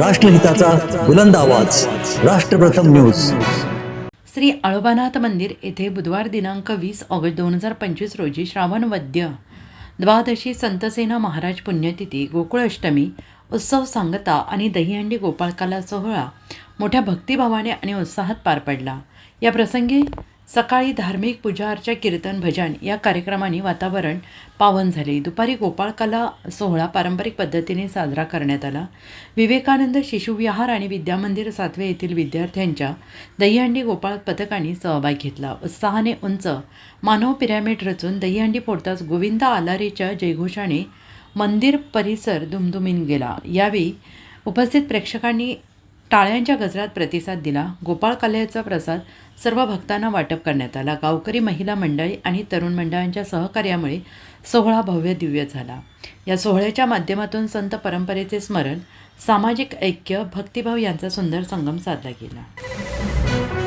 राष्ट्रहिताचा बुलंद आवाज. राष्ट्रप्रथम न्यूज. श्री आळोबानाथ मंदिर येथे बुधवार दिनांक वीस ऑगस्ट दोन हजार पंचवीस रोजी श्रावण वद्य. द्वादशी संतसेना महाराज पुण्यतिथी गोकुळ अष्टमी उत्सव सांगता आणि दहीहंडी गोपाळकाला सोहळा मोठ्या भक्तिभावाने आणि उत्साहात पार पडला. या प्रसंगी सकाळी धार्मिक पूजा अर्चा कीर्तन भजन या कार्यक्रमाने वातावरण पावन झाले. दुपारी गोपाळकला सोहळा पारंपरिक पद्धतीने साजरा करण्यात आला. विवेकानंद शिशुविहार आणि विद्यामंदिर सातवे येथील विद्यार्थ्यांच्या दहीहंडी गोपाळ पथकाने सहभाग घेतला. उत्साहाने उंच मानव पिरॅमिड रचून दहीहंडी फोडताच गोविंदा आलारेच्या जयघोषाने मंदिर परिसर दुमदुमीन गेला. यावेळी उपस्थित प्रेक्षकांनी टाळ्यांच्या गजरात प्रतिसाद दिला. गोपाळ कल्याचा प्रसाद सर्व भक्तांना वाटप करण्यात आला. गावकरी महिला मंडळी आणि तरुण मंडळांच्या सहकार्यामुळे सोहळा भव्य दिव्य झाला. या सोहळ्याच्या माध्यमातून संत परंपरेचे स्मरण सामाजिक ऐक्य भक्तिभाव यांचा सुंदर संगम साधला गेला.